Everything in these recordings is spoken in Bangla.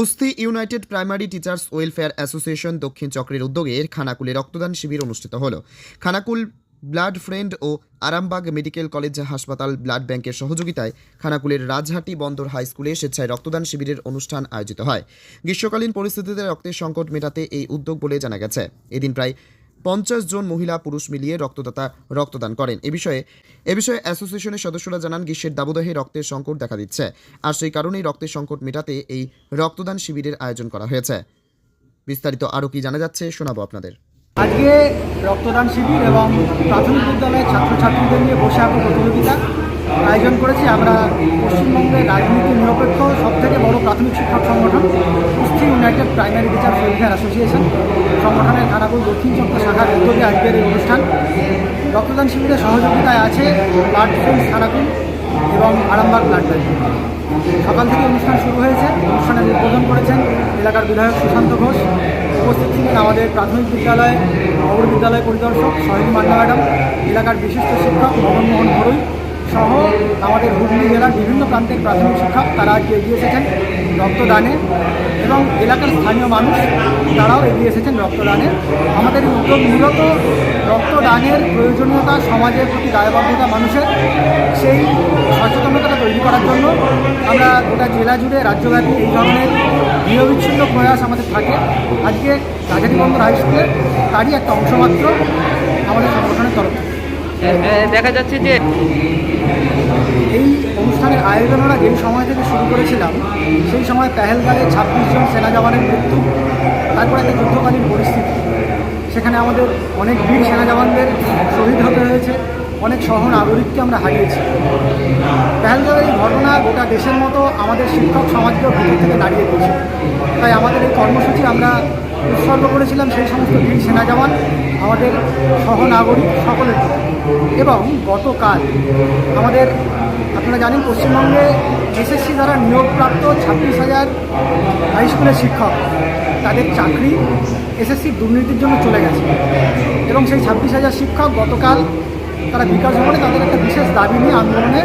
অস্থি united primary teachers welfare association দক্ষিণ চক্রের উদ্যোগে খানাকুলে রক্তদান শিবির অনুষ্ঠিত হল। খানাকুল ব্লাড ফ্রেন্ড ও আরামবাগ মেডিকেল কলেজ হাসপাতাল ব্লাড ব্যাংকের সহযোগিতায় খানাকুলের রাজহাটি বন্দর হাই স্কুলে স্বেচ্ছায় রক্তদান শিবিরের অনুষ্ঠান আয়োজিত হয়। গ্রীষ্মকালীন পরিস্থিতিতে রক্তের সংকট মেটাতে এই উদ্যোগ বলে জানা গেছে। এদিন প্রায় পঞ্চাশ জন মহিলা পুরুষ মিলিয়ে রক্তদাতা রক্তদান করেন। এ বিষয়ে এ বিষয়ে অ্যাসোসিয়েশনের সদস্যরা জানান, গ্রীষ্মের দাবদাহে রক্তের সংকট দেখা দিচ্ছে। আর সেই কারণেই রক্তের সংকট মেটাতে এই রক্তদান শিবিরের আয়োজন করা হয়েছে। বিস্তারিত আরও কি জানা যাচ্ছে, শোনাবো আপনাদের। আজকে রক্তদান শিবির এবং প্রাথমিক বিদ্যালয়ের ছাত্রছাত্রীদের নিয়ে বসে আঁকো প্রতিযোগিতা আয়োজন করেছি। আমরা পশ্চিমবঙ্গের রাজনীতি নিরপেক্ষ, সবথেকে বড় প্রাথমিক শিক্ষক সংগঠন। প্রাইমারি টিচার ওয়েলফেয়ার অ্যাসোসিয়েশন, সংগঠনের খানাকুল দক্ষিণ চক্র শাখার উদ্যোগে আজকের এই অনুষ্ঠান। রক্তদান শিবিরের সহযোগিতায় আছে ব্লাড ফ্রেন্ডস এবং আরামবাগ ব্লাড সকাল থেকে অনুষ্ঠান শুরু হয়েছে। অনুষ্ঠানের উদ্বোধন করেছেন এলাকার বিধায়ক সুশান্ত ঘোষ। উপস্থিত ছিলেন আমাদের প্রাথমিক বিদ্যালয়, নগর বিদ্যালয় পরিদর্শক সহিনী মান্না ম্যাডাম, এলাকার বিশিষ্ট শিক্ষক মদনমোহন ঘরুই সহ আমাদের হুগলি জেলার বিভিন্ন প্রান্তের প্রাথমিক শিক্ষক তারা আজকে এগিয়ে এসেছেন রক্তদানে। এবং এলাকার স্থানীয় মানুষ, তারাও এগিয়ে এসেছেন রক্তদানে। আমাদের উদ্যোগ মূলত রক্তদানের প্রয়োজনীয়তা, সমাজের প্রতি দায়বদ্ধতা মানুষের, সেই সচেতনতা তৈরি করার জন্য আমরা গোটা জেলা জুড়ে রাজ্যব্যাপী এই ধরনের নিরবিচ্ছিন্ন প্রয়াস আমাদের থাকে। আজকে রাজানী বন্দর হাই স্কুলে তারই একটা অংশমাত্র আমাদের সংগঠনের তরফ দেখা যাচ্ছে যে এই অনুষ্ঠানের আয়োজন আমরা যেই সময় থেকে শুরু করেছিলাম, সেই সময় পেহেলগাঁয়ে ছাব্বিশ জন সেনা জওয়ানের মৃত্যু, তারপর একটা যুদ্ধকালীন পরিস্থিতি। সেখানে আমাদের অনেক বীর সেনা জওয়ানদের শহীদ হতে হয়েছে, অনেক সহ নাগরিককে আমরা হারিয়েছি। পেহেলগাঁয়ের এই ঘটনা গোটা দেশের মতো আমাদের শিক্ষক সমাজকেও ভিতর থেকে দাঁড়িয়ে দিয়েছে। তাই আমাদের এই কর্মসূচি আমরা উৎসর্গ করেছিলাম সেই সমস্ত বীর সেনা জওয়ান আমাদের সহনাগরিক সকলের। এবং গতকাল আমাদের, আপনারা জানেন পশ্চিমবঙ্গে এসএসসি দ্বারা নিয়োগপ্রাপ্ত ছাব্বিশ হাজার হাই স্কুলের শিক্ষক, তাদের চাকরি এসএসসি দুর্নীতির জন্য চলে গেছে। এবং সেই ছাব্বিশ হাজার শিক্ষক গতকাল তারা বিকাশ ভবনে তাদের একটা বিশেষ দাবি নিয়ে আন্দোলনে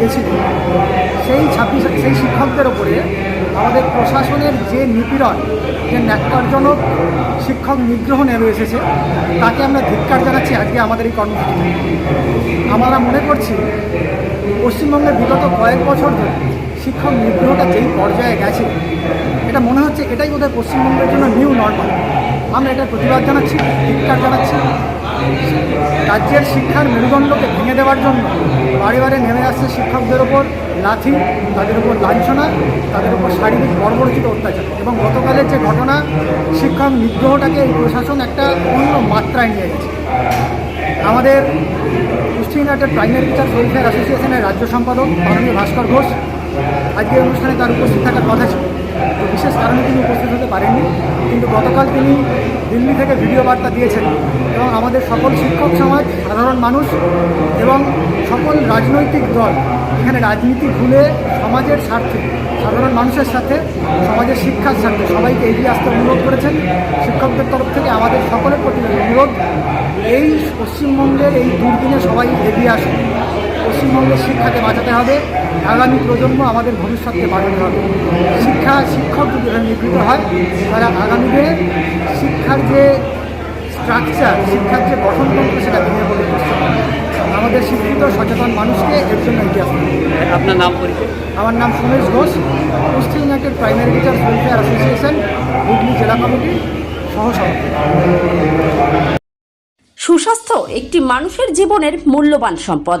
গেছিল। সেই ছাব্বিশ, সেই শিক্ষকদের ওপরে আমাদের প্রশাসনের যে নিপীড়ন, যে ন্যাক্কারজনক শিক্ষক নিগ্রহ নেমে এসেছে, তাকে আমরা ধিক্কার জানাচ্ছি আজকে আমাদের এই কর্মসূচিতে আমরা মনে করছি পশ্চিমবঙ্গের বিগত কয়েক বছর ধরে শিক্ষক নিগ্রহটা যেই পর্যায়ে গেছে, এটা মনে হচ্ছে এটাই বোধহয় পশ্চিমবঙ্গের জন্য নিউ নর্মাল আমরা এটার প্রতিবাদ জানাচ্ছি, ধিক্কার জানাচ্ছি। রাজ্যের শিক্ষার মেরুদণ্ডকে ভেঙে দেওয়ার জন্য বারে বারে নেমে আসছে শিক্ষকদের ওপর লাথি, তাদের উপর লাঞ্ছনা, তাদের উপর শারীরিক বর্বরচিত অত্যাচার। এবং গতকালের যে ঘটনা, শিক্ষক নিগ্রহটাকে এই প্রশাসন একটা অন্য মাত্রায় নিয়ে গেছে আমাদের ইউনাইটেড প্রাইমারি টিচার ওয়েলফেয়ার অ্যাসোসিয়েশনের রাজ্য সম্পাদক মাননীয় ভাস্কর ঘোষ আজকে অনুষ্ঠানে তার উপস্থিত থাকার কথা ছিল। বিশেষ কারণে তিনি উপস্থিত হতে পারেননি। কিন্তু গতকাল তিনি দিল্লি থেকে ভিডিও বার্তা দিয়েছেন এবং আমাদের সকল শিক্ষক সমাজ, সাধারণ মানুষ এবং সকল রাজনৈতিক দল এখানে রাজনীতি ভুলে সমাজের স্বার্থে, সাধারণ মানুষের সাথে, সমাজের শিক্ষার স্বার্থে সবাইকে এগিয়ে আসতে অনুরোধ করেছেন। শিক্ষকদের তরফ থেকে আমাদের সকলের প্রতি অনুরোধ, এই পশ্চিমবঙ্গের এই দুর্দিনে সবাই এগিয়ে আসুন। পশ্চিমবঙ্গের শিক্ষাকে বাঁচাতে হবে। আগামী প্রজন্ম আমাদের ভবিষ্যৎকে বাঁচাতে হবে। শিক্ষা শিক্ষক যদি নিগৃহীত হয় তাহলে আগামী দিনে শিক্ষার যে স্ট্রাকচার শিক্ষার যে গঠনতন্ত্র সেটা ভেঙে পড়ে আমাদের শিক্ষিত সচেতন মানুষকে এর জন্য এগিয়ে আসতে হবে। আপনার নাম পরিচয়? আমার নাম সুমেশ ঘোষ। কুষ্টি united primary teachers welfare association Hooghly জেলা কমিটির সহসভাপতি। সুস্বাস্থ্য একটি মানুষের জীবনের মূল্যবান সম্পদ।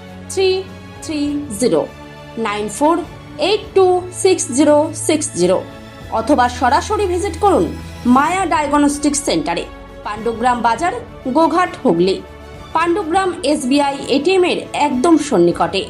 three three zero nine four eight two six zero six zero অথবা সরাসরি ভিজিট করুন মায়া ডায়াগনস্টিক সেন্টারে পাণ্ডুগ্রাম বাজার, গোঘাট হুগলি। পাণ্ডুগ্রাম এসবিআই এটিএমের একদম সন্নিকটে।